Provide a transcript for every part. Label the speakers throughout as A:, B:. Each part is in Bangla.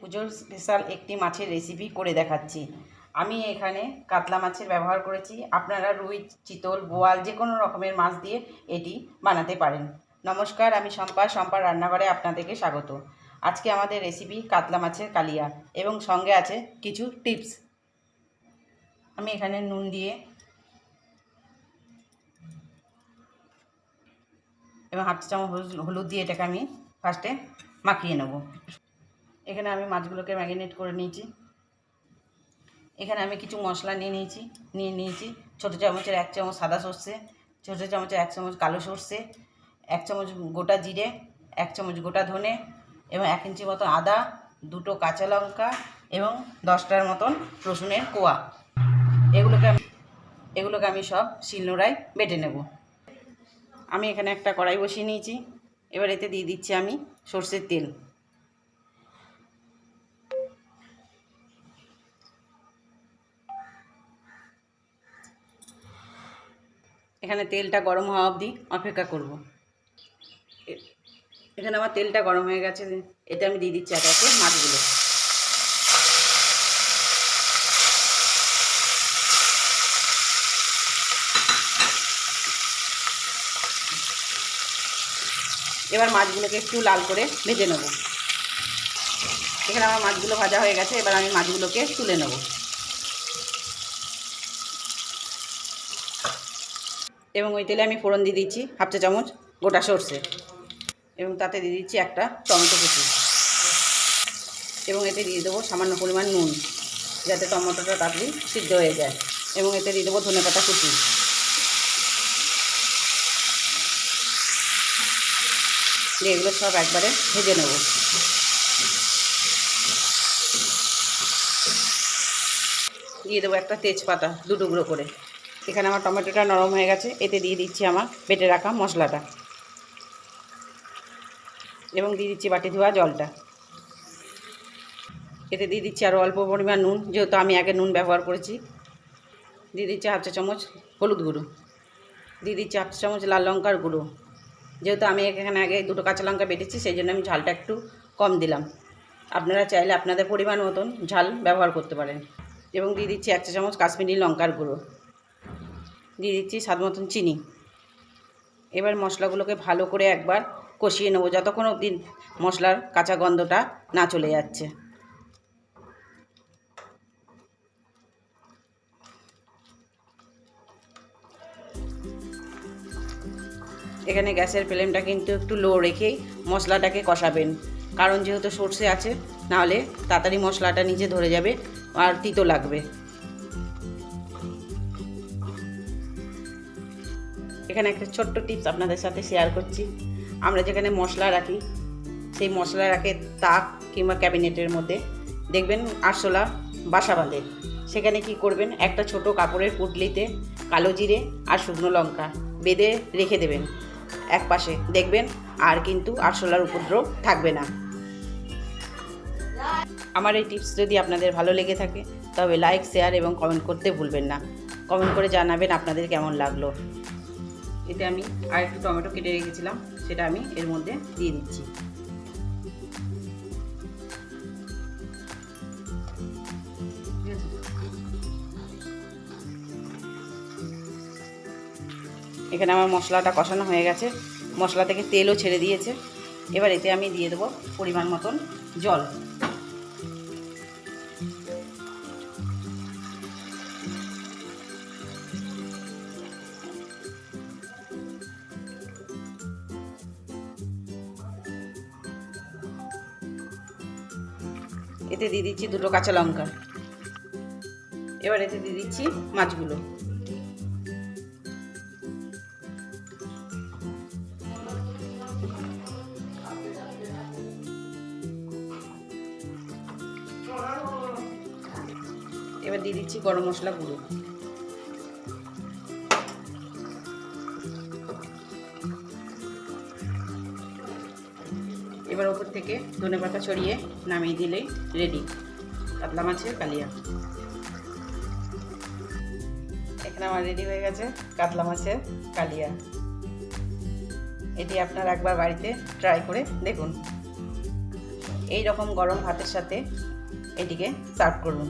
A: পুজোর স্পেশাল একটি মাছের রেসিপি করে দেখাচ্ছি। আমি এখানে কাতলা মাছের ব্যবহার করেছি। আপনারা রুই, চিতল, বোয়াল যে কোনো রকমের মাছ দিয়ে এটি বানাতে পারেন। নমস্কার, আমি শম্পা। শম্পার রান্নাঘরে আপনাদেরকে স্বাগত। আজকে আমাদের রেসিপি কাতলা মাছের কালিয়া এবং সঙ্গে আছে কিছু টিপস আমি এখানে নুন দিয়ে এবং হাফ চামচ হলুদ দিয়ে এটাকে আমি ফার্স্টে মাখিয়ে নেব। এখানে আমি মাছগুলোকে ম্যারিনেট করে নিয়েছি। এখানে আমি কিছু মশলা নিয়ে নিয়েছি নিয়ে নিয়েছি। ছোটো চামচের এক চামচ সাদা সর্ষে, ছোটো চামচের এক চামচ কালো সর্ষে, এক চামচ গোটা জিরে, এক চামচ গোটা ধনে এবং এক ইঞ্চি মতো আদা, দুটো কাঁচা লঙ্কা এবং দশটার মতন রসুনের কোয়া। এগুলোকে আমি এগুলোকে আমি সব শিলনোড়ায় বেটে নেব। আমি এখানে একটা কড়াই বসিয়ে নিয়েছি। এবার এতে দিয়ে দিচ্ছি আমি সর্ষের তেল। এখানে তেলটা গরম হওয়া অবধি অপেক্ষা করব। এখানে আমার তেলটা গরম হয়ে গেছে এটা আমি দিয়ে দিচ্ছি একে মাছগুলো। এবার মাছগুলোকে একটু লাল করে ভেজে নেব। এখানে আমার মাছগুলো ভাজা হয়ে গেছে, এবার আমি মাছগুলোকে তুলে নেব। এবং ওই তেলে আমি ফোড়ন দিয়ে দিচ্ছি হাফ চা চামচ গোটা সর্ষে এবং তাতে দিয়ে দিচ্ছি একটা টমেটো কুচি এবং এতে দিয়ে দেবো সামান্য পরিমাণ নুন যাতে টমেটোটা তাড়াতাড়ি সিদ্ধ হয়ে যায় এবং এতে দিয়ে দেবো ধনে পাতা কুচি। দিয়ে এগুলো সব একবারে ভেজে নেব। দিয়ে দেবো একটা তেজপাতা দু টুকরো করে। এখানে আমার টমেটোটা নরম হয়ে গেছে, এতে দিয়ে দিচ্ছি আমার বেটে রাখা মশলাটা। এবং দিয়ে দিচ্ছি বাটি ধোয়া জলটা। এতে দিয়ে দিচ্ছি আরও অল্প পরিমাণ নুন, যেহেতু আমি আগে নুন ব্যবহার করেছি। দিয়ে দিচ্ছি হাফ চা চামচ হলুদ গুঁড়ো। দিয়ে দিচ্ছি হাফ চামচ লাল লঙ্কার গুঁড়ো। যেহেতু আমি এখানে আগে দুটো কাঁচা লঙ্কা বেটেছি, সেই জন্য আমি ঝালটা একটু কম দিলাম। আপনারা চাইলে আপনাদের পরিমাণ মতন ঝাল ব্যবহার করতে পারেন। এবং দিয়ে দিচ্ছি এক চা চামচ কাশ্মীরি লঙ্কার গুঁড়ো। দিয়ে দিচ্ছি স্বাদ মতন চিনি। এবার মশলাগুলোকে ভালো করে একবার কষিয়ে নেব, যতক্ষণ অবধি মশলার কাঁচা গন্ধটা না চলে যাচ্ছে। এখানে গ্যাসের ফ্লেমটা কিন্তু একটু লো রেখেই মশলাটাকে কষাবেন। কারণ যেহেতু সর্ষে আছে, নাহলে তাড়াতাড়ি মশলাটা নিচে ধরে যাবে আর তিতো লাগবে। এখানে একটা ছোট্ট টিপস আপনাদের সাথে শেয়ার করছি। আমরা যেখানে মশলা রাখি, সেই মশলা রাখে তাক কিংবা ক্যাবিনেটের মধ্যে। দেখবেন আরশোলা, বাসা বাঁধে। সেখানে কি করবেন? একটা ছোট কাপড়ের পুটলিতে কালো জিরে আর শুকনো লঙ্কা বেঁধে রেখে দেবেন এক পাশে দেখবেন আর কিন্তু আরশোলার উপদ্রব থাকবে না। আমার এই টিপস যদি আপনাদের ভালো লেগে থাকে, তবে লাইক, শেয়ার এবং কমেন্ট করতে ভুলবেন না। কমেন্ট করে জানাবেন আপনাদের কেমন লাগল। এতে আমি আর একটু টমেটো কেটে রেখেছিলাম, সেটা আমি এর মধ্যে দিয়ে দিচ্ছি। এখানে আমার মশলাটা কষানো হয়ে গেছে। মশলা থেকে তেলও ছেড়ে দিয়েছে। এবার এতে আমি দিয়ে দেবো পরিমাণ মতন জল। এতে দিয়ে দিচ্ছি দুটো কাঁচা লঙ্কা। এবার এতে দিয়ে দিচ্ছি মাছগুলো। এবার দিয়ে দিচ্ছি গরম মশলা গুঁড়ো। এবার ওপর থেকে ধনে পাতা ছড়িয়ে নামিয়ে দিলেই রেডি কাতলা মাছের কালিয়া। এখানে আমার রেডি হয়ে গেছে কাতলা মাছের কালিয়া। এটি আপনারা একবার বাড়িতে ট্রাই করে দেখুন। এই রকম গরম ভাতের সাথে এটিকে সার্ভ করুন।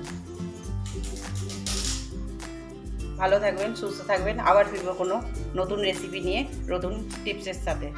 A: ভালো থাকবেন, সুস্থ থাকবেন। আবার ফিরবো কোনো নতুন রেসিপি নিয়ে, নতুন টিপসের সাথে।